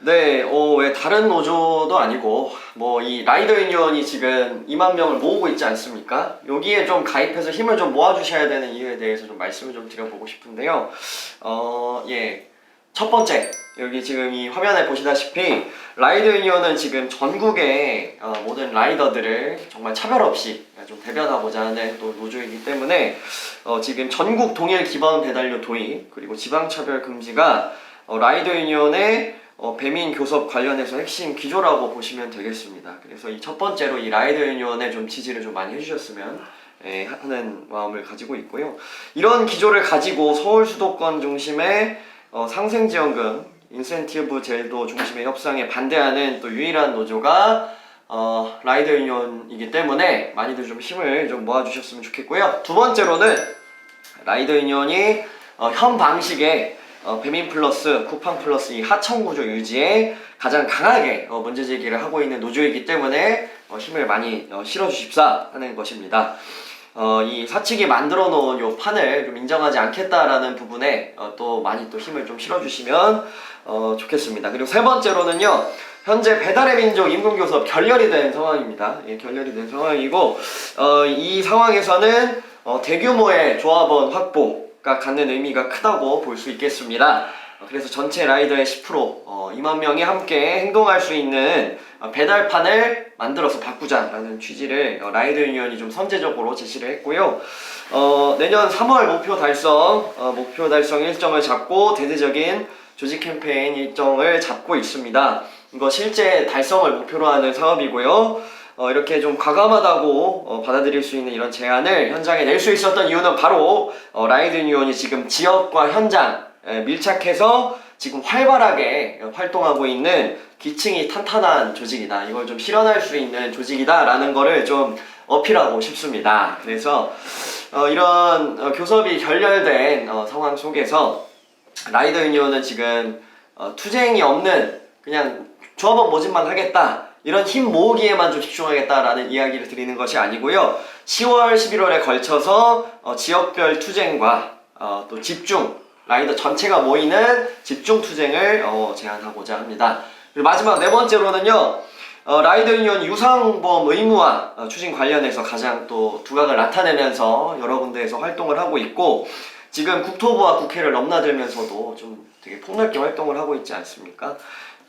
네, 어, 왜 다른 노조도 아니고 뭐 이 라이더 유니언이 지금 2만 명을 모으고 있지 않습니까? 여기에 좀 가입해서 힘을 좀 모아주셔야 되는 이유에 대해서 좀 말씀을 좀 드려보고 싶은데요. 어, 예. 첫 번째, 여기 지금 이 화면에 보시다시피 라이더 유니언은 지금 전국의 어, 모든 라이더들을 정말 차별 없이 좀 대변하고자 하는 또 노조이기 때문에 어, 지금 전국 동일 기반 배달료 도입 그리고 지방 차별 금지가 어, 라이더 유니언의 어, 배민 교섭 관련해서 핵심 기조라고 보시면 되겠습니다. 그래서 이 첫 번째로 이 라이더 유니언에 좀 지지를 좀 많이 해주셨으면 예, 하는 마음을 가지고 있고요. 이런 기조를 가지고 서울 수도권 중심의 어, 상생지원금, 인센티브 제도 중심의 협상에 반대하는 또 유일한 노조가 어, 라이더 유니언이기 때문에 많이들 좀 힘을 좀 모아주셨으면 좋겠고요. 두 번째로는 라이더 유니언이 어, 현 방식의 어, 배민 플러스, 쿠팡 플러스 이 하청 구조 유지에 가장 강하게 어, 문제 제기를 하고 있는 노조이기 때문에 어, 힘을 많이 어, 실어주십사 하는 것입니다. 어, 이 사측이 만들어 놓은 요 판을 좀 인정하지 않겠다라는 부분에 어, 또 많이 또 힘을 좀 실어주시면 어, 좋겠습니다. 그리고 세 번째로는요, 현재 배달의 민족 임금교섭 결렬이 된 상황입니다. 예, 결렬이 된 상황이고, 어, 이 상황에서는 어, 대규모의 조합원 확보 가 갖는 의미가 크다고 볼 수 있겠습니다. 어, 그래서 전체 라이더의 10% 어, 2만 명이 함께 행동할 수 있는 어, 배달판을 만들어서 바꾸자라는 취지를 어, 라이더 유니언이 좀 선제적으로 제시를 했고요. 어, 내년 3월 목표 달성, 어, 목표 달성 일정을 잡고 대대적인 조직 캠페인 일정을 잡고 있습니다. 이거 실제 달성을 목표로 하는 사업이고요. 어, 이렇게 좀 과감하다고 어, 받아들일 수 있는 이런 제안을 현장에 낼 수 있었던 이유는 바로 어, 라이드 유니온이 지금 지역과 현장 에, 밀착해서 지금 활발하게 활동하고 있는 기층이 탄탄한 조직이다. 이걸 좀 실현할 수 있는 조직이다라는 거를 좀 어필하고 싶습니다. 그래서 어, 이런 어, 교섭이 결렬된 어, 상황 속에서 라이더 유니온은 지금 어, 투쟁이 없는 그냥 조합원 모집만 하겠다 이런 힘 모으기에만 좀 집중하겠다라는 이야기를 드리는 것이 아니고요 10월 11월에 걸쳐서 어, 지역별 투쟁과 어, 또 집중 라이더 전체가 모이는 집중 투쟁을 어, 제안하고자 합니다 그리고 마지막 네 번째로는요 어, 라이더 유니온 유상보험 의무화 어, 추진 관련해서 가장 또 두각을 나타내면서 여러 군데에서 활동을 하고 있고 지금 국토부와 국회를 넘나들면서도 좀 되게 폭넓게 활동을 하고 있지 않습니까?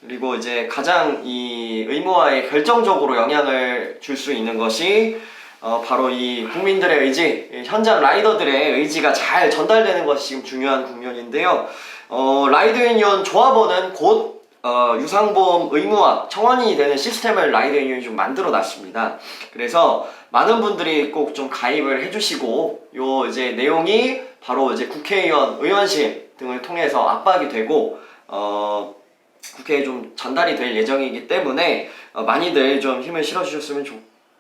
그리고 이제 가장 이 의무화에 결정적으로 영향을 줄 수 있는 것이 어, 바로 이 국민들의 의지, 이 현장 라이더들의 의지가 잘 전달되는 것이 지금 중요한 국면인데요. 어, 라이드 유니온 조합원은 곧 어, 유상보험 의무화 청원이 되는 시스템을 라이드 유니온이 좀 만들어 놨습니다. 그래서 많은 분들이 꼭 좀 가입을 해주시고 요 이제 내용이 바로 이제 국회의원 의원실 등을 통해서 압박이 되고 어, 국회에 좀 전달이 될 예정이기 때문에 어, 많이들 좀 힘을 실어주셨으면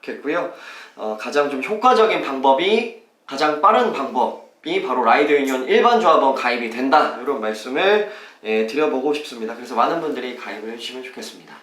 좋겠고요. 어, 가장 좀 효과적인 방법이 가장 빠른 방법이 바로 라이드 유니온 일반 조합원 가입이 된다 이런 말씀을 예, 드려보고 싶습니다. 그래서 많은 분들이 가입을 해주시면 좋겠습니다.